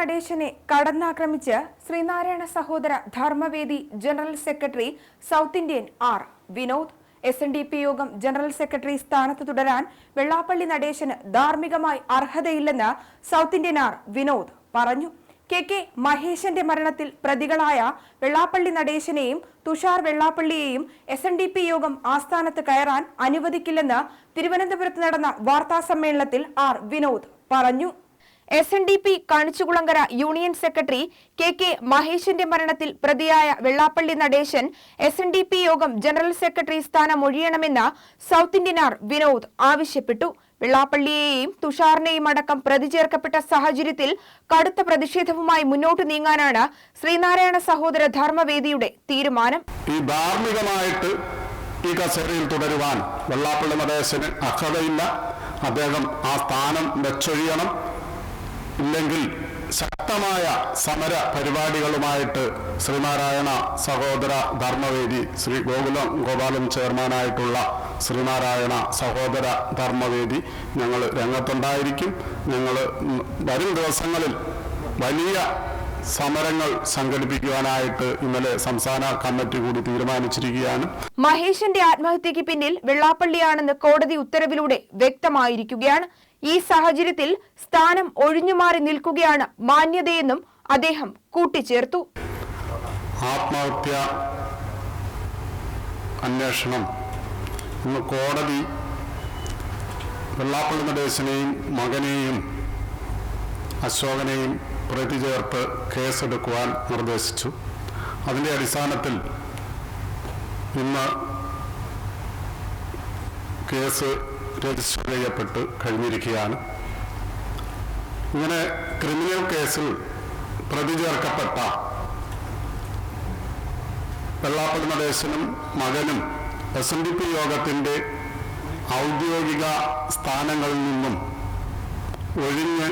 നടേശനെ കടന്നാക്രമിച്ച് Sreenarayana Sahodara Dharmavedi general secretary South Indian R Vinod. S N D P Yogam general secretary സ്ഥാനത്ത് തുടരാൻ വെള്ളാപ്പള്ളി നടേശന് ധാർമ്മികമായി അർഹതയില്ലെന്ന് South Indian R Vinod പറഞ്ഞു. K K മഹേശന്റെ മരണത്തിൽ പ്രതികളായ വെള്ളാപ്പള്ളി നടേശനെയും Thushar വെള്ളാപ്പള്ളിയെയും S N D P Yogam ആസ്ഥാനത്ത് കയറാൻ അനുവദിക്കില്ലെന്ന് തിരുവനന്തപുരത്ത് നടന്ന വാർത്താ സമ്മേളനത്തിൽ ആർ വിനോദ് പറഞ്ഞു. S N D P Kanichukulangara union secretary K K മഹേഷിന്റെ മരണത്തിൽ പ്രതിയായ Vellappally Natesan S N D P Yogam general secretary സ്ഥാനം ഒഴിയണമെന്ന് സൗത്ത് ഇന്ത്യനാർ വിനോദ് ആവശ്യപ്പെട്ടു. വെള്ളാപ്പള്ളിയെയും തുഷാറിനെയും അടക്കം പ്രതി ചേർക്കപ്പെട്ട സാഹചര്യത്തിൽ കടുത്ത പ്രതിഷേധവുമായി മുന്നോട്ട് നീങ്ങാനാണ് ശ്രീനാരായണ സഹോദര ധർമ്മവേദിയുടെ തീരുമാനം. ഈ ഈ കസേരയിൽ തുടരുവാൻ വെള്ളാപ്പള്ളി നടേശന് അർഹതയില്ല. അദ്ദേഹം ആ സ്ഥാനം വെച്ചൊഴിയണം. ഇല്ലെങ്കിൽ ശക്തമായ സമര പരിപാടികളുമായിട്ട് ശ്രീനാരായണ സഹോദര ധർമ്മവേദി ശ്രീ ഗോകുലം ഗോപാലൻ ചെയർമാനായിട്ടുള്ള ശ്രീനാരായണ സഹോദര ധർമ്മവേദി ഞങ്ങൾ രംഗത്തുണ്ടായിരിക്കും. ഞങ്ങൾ വരും ദിവസങ്ങളിൽ വലിയ സമരങ്ങൾ സംഘടിപ്പിക്കുവാനായിട്ട് ഇന്നലെ സംസ്ഥാന കമ്മിറ്റി കൂടി തീരുമാനിച്ചിരിക്കുകയാണ്. മഹേഷിന്റെ ആത്മഹത്യക്ക് പിന്നിൽ വെള്ളാപ്പള്ളിയാണെന്ന് കോടതി ഉത്തരവിലൂടെ വ്യക്തമായിരിക്കുകയാണ്. ഈ സാഹചര്യത്തിൽ സ്ഥാനം ഒഴിഞ്ഞു മാറി നിൽക്കുകയാണ് മാന്യതയെന്നും അദ്ദേഹം കൂട്ടിച്ചേർത്തു. ആത്മഹത്യ അന്വേഷണം. കോടതി വെള്ളാപ്പള്ളി നടേശനെയും മകനെയും അശോകനെയും പ്രതി ചേർത്ത് കേസെടുക്കുവാൻ നിർദ്ദേശിച്ചു. അതിന്റെ അടിസ്ഥാനത്തിൽ ഇന്ന് കേസ് രജിസ്റ്റർ ചെയ്യപ്പെട്ട് കഴിഞ്ഞിരിക്കുകയാണ്. ഇങ്ങനെ ക്രിമിനൽ കേസിൽ പ്രതി ചേർക്കപ്പെട്ട വെള്ളാപ്പള്ളി നടേശനും മകനും എസ് എൻ ഡി പി യോഗത്തിന്റെ ഔദ്യോഗിക സ്ഥാനങ്ങളിൽ നിന്നും ഒഴിഞ്ഞ്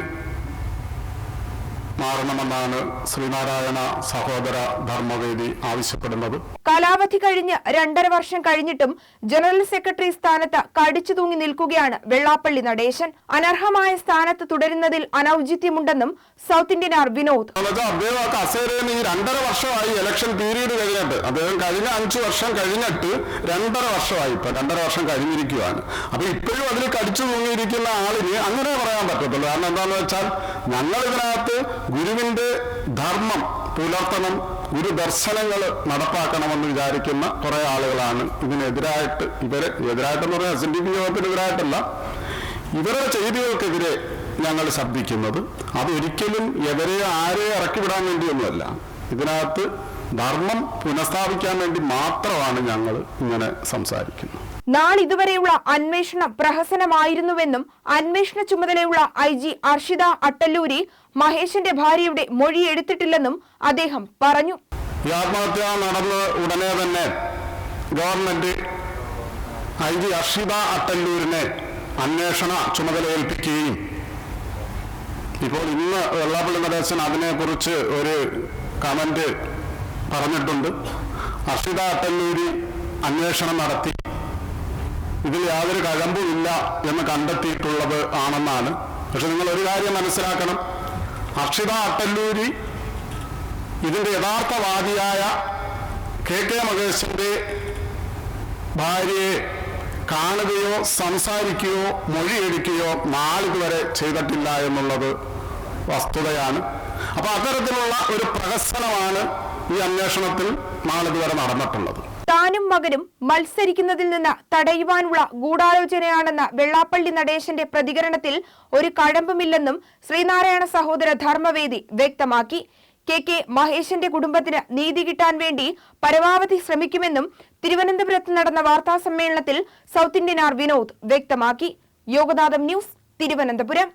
മാറണമെന്നാണ് ശ്രീനാരായണ സഹോദര ധർമ്മവേദി ആവശ്യപ്പെടുന്നത്. കാലാവധി കഴിഞ്ഞ് രണ്ടര വർഷം കഴിഞ്ഞിട്ടും ജനറൽ സെക്രട്ടറി സ്ഥാനത്ത് കടിച്ചു തൂങ്ങി നിൽക്കുകയാണ് വെള്ളാപ്പള്ളി നടേശൻ. അനർഹമായ സ്ഥാനത്ത് തുടരുന്നതിൽ അനൌചിത്യമുണ്ടെന്നും സൗത്ത് ഇന്ത്യൻ ആർ വിനോദ് അദ്ദേഹം കസേരയിൽ ഈ രണ്ടര വർഷമായി ഇലക്ഷൻ പീരീഡ് കഴിഞ്ഞിട്ട് അദ്ദേഹം കഴിഞ്ഞ അഞ്ചു വർഷം കഴിഞ്ഞിട്ട് രണ്ടര വർഷമായി ഇപ്പൊ രണ്ടര വർഷം കഴിഞ്ഞിരിക്കുകയാണ് അപ്പൊ ഇപ്പോഴും അതിൽ കടിച്ചു തൂങ്ങിയിരിക്കുന്ന ആളിന് അങ്ങനെ പറയാൻ പറ്റത്തുള്ളൂ. കാരണം എന്താണെന്ന് വെച്ചാൽ ഞങ്ങൾ ഇതിനകത്ത് ഗുരുവിന്റെ ധർമ്മം പുലർത്തണം ഗുരു ദർശനങ്ങൾ നടപ്പാക്കണമെന്ന് വിചാരിക്കുന്ന കുറെ ആളുകളാണ്. ഇതിനെതിരായിട്ട് ഇവരെ എതിരായിട്ടെന്ന് പറഞ്ഞാൽ എസ് എൻ ഡി പി യോഗത്തിനെതിരായിട്ടല്ല ഇവരുടെ ചെയ്തികൾക്കെതിരെ ഞങ്ങൾ ശബ്ദിക്കുന്നത്. അതൊരിക്കലും എവരെ ആരെ ഇറക്കിവിടാൻ വേണ്ടിയൊന്നുമല്ല. ഇതിനകത്ത് ധർമ്മം പുനഃസ്ഥാപിക്കാൻ വേണ്ടി മാത്രമാണ് ഞങ്ങൾ ഇങ്ങനെ സംസാരിക്കുന്നത്. നാളിതുവരെയുള്ള അന്വേഷണം പ്രഹസനമായിരുന്നുവെന്നും അന്വേഷണ ചുമതലയുള്ള ഐ ജി അർഷിത അട്ടല്ലൂരി മഹേഷിന്റെ ഭാര്യയുടെ മൊഴി എടുത്തിട്ടില്ലെന്നും അദ്ദേഹം പറഞ്ഞു. ആത്മഹത്യ നടന്ന ഉടനെ തന്നെ ഗവൺമെന്റ് ഐ ജി അർഷിത അട്ടല്ലൂരിനെ അന്വേഷണ ചുമതല ഇപ്പോൾ ഇന്ന് വെള്ളാപ്പള്ളി നടേശൻ അതിനെക്കുറിച്ച് ഒരു കമന്റ് പറഞ്ഞിട്ടുണ്ട്. അർഷിത അട്ടല്ലൂരി അന്വേഷണം നടത്തി ഇതിൽ യാതൊരു കഴമ്പുമില്ല എന്ന് കണ്ടെത്തിയിട്ടുള്ളത് ആണെന്നാണ്. പക്ഷെ നിങ്ങൾ ഒരു കാര്യം മനസ്സിലാക്കണം. അക്ഷിത അട്ടല്ലൂരി ഇതിന്റെ യഥാർത്ഥവാദിയായ കെ കെ മഹേഷിന്റെ ഭാര്യയെ കാണുകയോ സംസാരിക്കുകയോ മൊഴിയെടുക്കുകയോ നാളിതുവരെ ചെയ്തിട്ടില്ല എന്നുള്ളത് വസ്തുതയാണ്. അപ്പൊ അത്തരത്തിലുള്ള ഒരു പ്രഹസനമാണ് ഈ അന്വേഷണത്തിൽ നാളിതുവരെ നടന്നിട്ടുള്ളത്. മകനും മത്സരിക്കുന്നതിൽ നിന്ന് തടയുവാനുള്ള ഗൂഢാലോചനയാണെന്ന വെള്ളാപ്പള്ളി നടേശന്റെ പ്രതികരണത്തിൽ ഒരു കഴമ്പുമില്ലെന്നും ശ്രീനാരായണ സഹോദര ധർമ്മവേദി വ്യക്തമാക്കി. കെ കെ മഹേഷിന്റെ കുടുംബത്തിന് നീതി കിട്ടാൻ വേണ്ടി പരമാവധി ശ്രമിക്കുമെന്നും തിരുവനന്തപുരത്ത് നടന്ന വാർത്താ സമ്മേളനത്തിൽ സൗത്ത് ഇന്ത്യൻ ആർ വിനോദ് വ്യക്തമാക്കി. യോഗനാഥം ന്യൂസ് തിരുവനന്തപുരം.